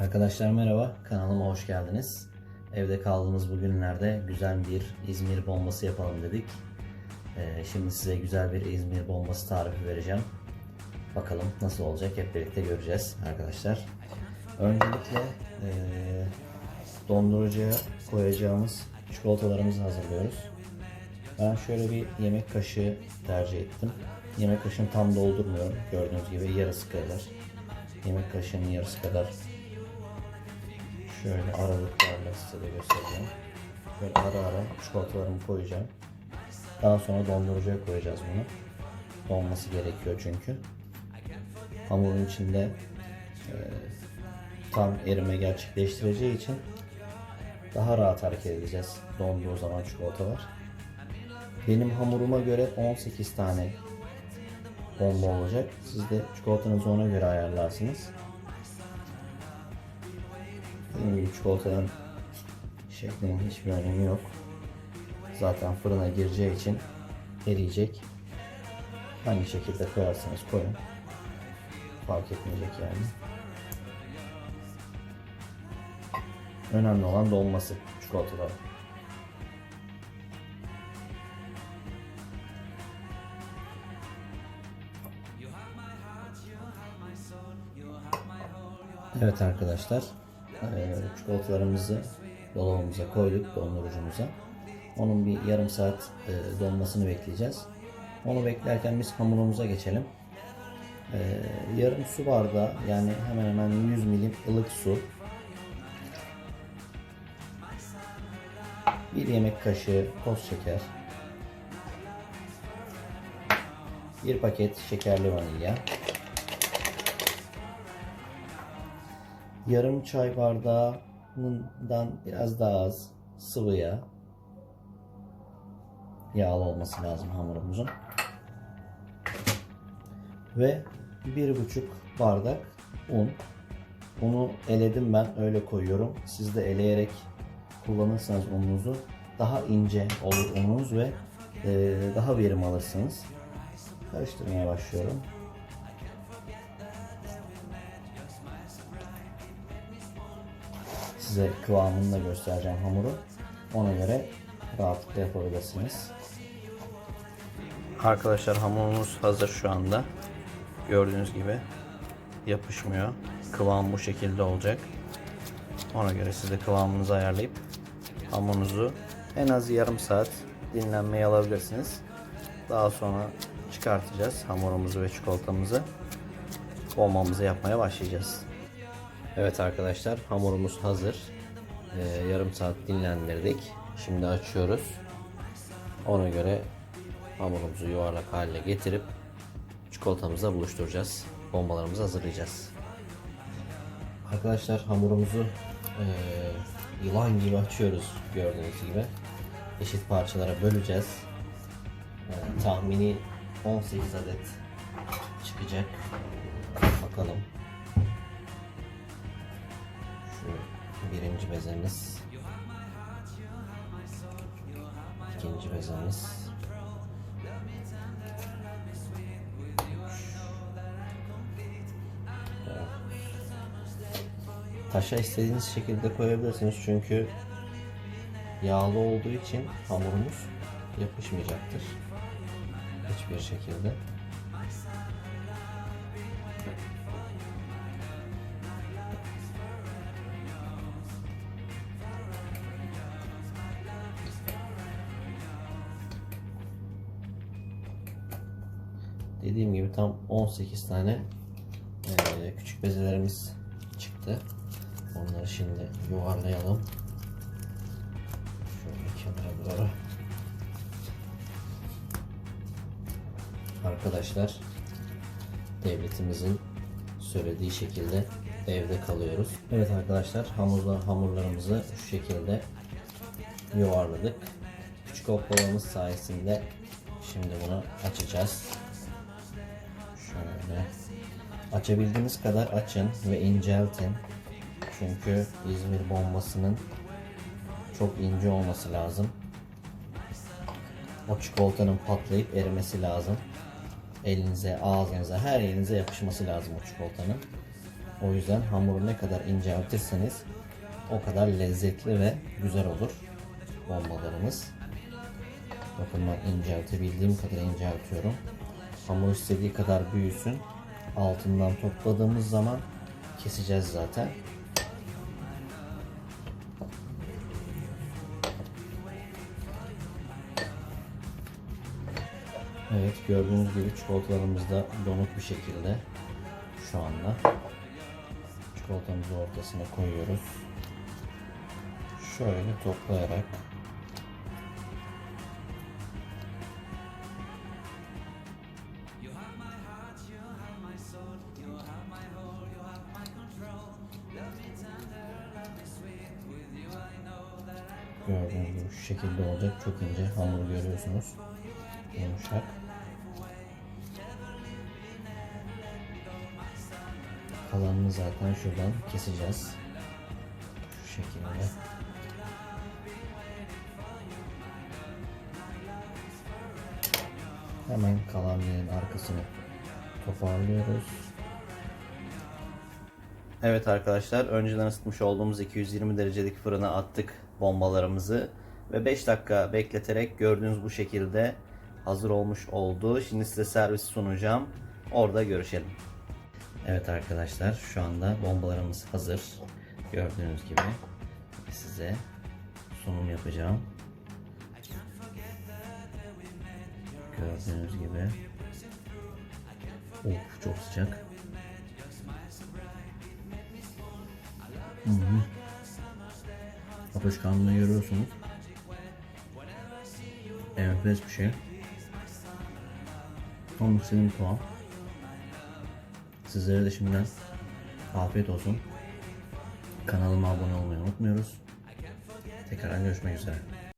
Arkadaşlar merhaba, kanalıma hoş geldiniz. Evde kaldığımız bu günlerde güzel bir İzmir bombası yapalım dedik. Ee, şimdi size güzel bir İzmir bombası tarifi vereceğim. Bakalım nasıl olacak hep birlikte göreceğiz arkadaşlar. Öncelikle ee, dondurucuya koyacağımız çikolatalarımızı hazırlıyoruz. Ben şöyle bir yemek kaşığı tercih ettim. Yemek kaşığını tam doldurmuyorum. Gördüğünüz gibi yarısı kadar. Yemek kaşığının yarısı kadar Şöyle aralıklarla size de göstereceğim. Böyle ara ara çikolatalarımı koyacağım. Daha sonra dondurucuya koyacağız bunu. Donması gerekiyor çünkü. Hamurun içinde e, tam erime gerçekleştireceği için daha rahat hareket edeceğiz donduğu zaman çikolatalar. Benim hamuruma göre 18 tane bomba olacak. Siz de çikolatanızı ona göre ayarlarsınız. Gibi çikolatanın şeklinin hiçbir önemi yok. Zaten fırına gireceği için eriyecek. Hangi şekilde koyarsanız koyun. Fark etmeyecek yani. Önemli olan dolması çikolatalar. Evet arkadaşlar, çikolatalarımızı dolabımıza koyduk, dondurucumuza. Onun bir yarım saat eee, donmasını bekleyeceğiz. Onu beklerken biz hamurumuza geçelim. Eee, yarım su bardağı yani hemen hemen 100 milim ılık su. Bir yemek kaşığı toz şeker. Bir paket şekerli vanilya. Yarım çay bardağından biraz daha az sıvı yağ. Yağlı olması lazım hamurumuzun. Ve bir buçuk bardak un. Unu eledim ben öyle koyuyorum. Siz de eleyerek kullanırsanız ununuzu daha ince olur ununuz ve e, daha verim alırsınız. Karıştırmaya başlıyorum. Size kıvamını da göstereceğim hamuru. Ona göre rahatlıkla yapabilirsiniz. Arkadaşlar hamurumuz hazır şu anda. Gördüğünüz gibi yapışmıyor. Kıvam bu şekilde olacak. Ona göre siz de kıvamınızı ayarlayıp hamurunuzu en az yarım saat dinlenmeye alabilirsiniz. Daha sonra çıkartacağız hamurumuzu ve çikolatamızı. Bombamızı yapmaya başlayacağız. Evet arkadaşlar hamurumuz hazır. Ee, yarım saat dinlendirdik. Şimdi açıyoruz. Ona göre hamurumuzu yuvarlak haline getirip çikolatamızla buluşturacağız. Bombalarımızı hazırlayacağız. Arkadaşlar hamurumuzu e, yılan gibi açıyoruz gördüğünüz gibi. Eşit parçalara böleceğiz. E, tahmini 18 adet çıkacak. Bakalım. Birinci bezemiz. ikinci bezemiz. Taşa istediğiniz şekilde koyabilirsiniz çünkü yağlı olduğu için hamurumuz yapışmayacaktır. Hiçbir şekilde. Dediğim gibi tam 18 tane eee, küçük bezelerimiz çıktı. Onları şimdi yuvarlayalım. Şöyle kenara doğru. Arkadaşlar devletimizin söylediği şekilde evde kalıyoruz. Evet arkadaşlar hamurlar, hamurlarımızı şu şekilde yuvarladık. Küçük oklavamız sayesinde şimdi bunu açacağız. Açabildiğiniz kadar açın ve inceltin. Çünkü İzmir bombasının çok ince olması lazım. O çikolatanın patlayıp erimesi lazım. Elinize, ağzınıza, her yerinize yapışması lazım o çikolatanın. O yüzden hamuru ne kadar inceltirseniz o kadar lezzetli ve güzel olur bombalarımız. Bakın ben inceltebildiğim kadar inceltiyorum. Hamur istediği kadar büyüsün. Altından topladığımız zaman keseceğiz zaten. Evet gördüğünüz gibi çikolatalarımız da donuk bir şekilde şu anda. Çikolatamızı ortasına koyuyoruz. Şöyle toplayarak Gördüğünüz gibi şu şekilde olacak. Çok ince hamur görüyorsunuz. Yumuşak. Kalanını zaten şuradan keseceğiz. Şu şekilde. Hemen kalan arkasını toparlıyoruz. Evet arkadaşlar önceden ısıtmış olduğumuz 220 derecelik fırına attık bombalarımızı ve 5 dakika bekleterek gördüğünüz bu şekilde hazır olmuş oldu. Şimdi size servis sunacağım. Orada görüşelim. Evet arkadaşlar şu anda bombalarımız hazır. Gördüğünüz gibi size sunum yapacağım. Gördüğünüz gibi. Of çok sıcak. Hı hı. Yapışkanlığı görüyorsunuz. Enfes bir şey. Tam istediğim kıvam. Sizlere de şimdiden afiyet olsun. Kanalıma abone olmayı unutmuyoruz. Tekrar görüşmek üzere.